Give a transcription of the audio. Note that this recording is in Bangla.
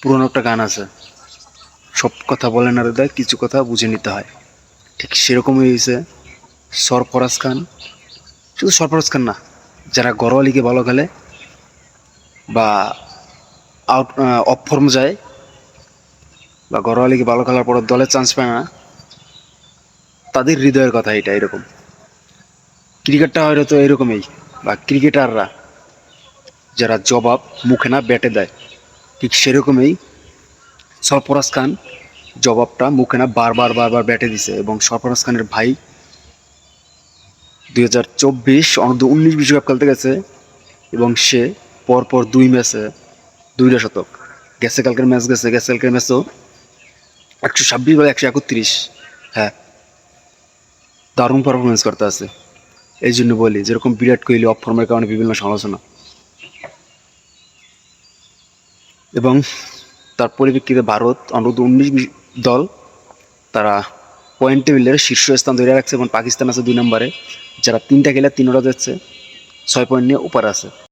পুরনো একটা গান আছে। সব কথা বলে না হৃদয় কিছু কথা বুঝে নিতে হয়। ঠিক সেরকমই হয়েছে সরফরাজ খান। শুধু সরফরাজ খান না, যারা ঘরোয়া লিগে ভালো খেলে বা আউট অফ ফর্ম যায় বা ঘরোয়া লিগে ভালো খেলার পর দলে চান্স পায় না, তাদের হৃদয়ের কথা এটা এরকম। ক্রিকেটটা হয়তো এরকমই, বা ক্রিকেটাররা যারা জবাব মুখে না, ব্যাটে দেয়। ঠিক সেরকমই সরফরাজ খান জবাবটা মুখে না বারবার বারবার ব্যাটে দিছে এবং সরফরাজ খানের ভাই দুই হাজার চব্বিশ অনূর্ধ্ব উনিশ বিশ্বকাপ খেলতে গেছে এবং সে পরপর দুই ম্যাচে দুইটা শতক। গেছে কালকের ম্যাচ, গেছে গেছে কালকের ম্যাচও একশো ছাব্বিশ বা একশো একত্রিশ। হ্যাঁ দারুণ পারফরমেন্স করতে আছে। এই জন্য বলি, যেরকম বিরাট কোহলি অফ ফর্মের কারণে বিভিন্ন সমালোচনা। এবং তার পরিপ্রেক্ষিতে ভারত অন্তত উনিশ দল তারা পয়েন্ট টেবিলের শীর্ষস্থান ধরে রাখছে এবং পাকিস্তান আছে দুই নম্বরে। যারা তিনটা খেলে তিনটা যাচ্ছে ছয় পয়েন্ট নিয়ে উপরে আছে।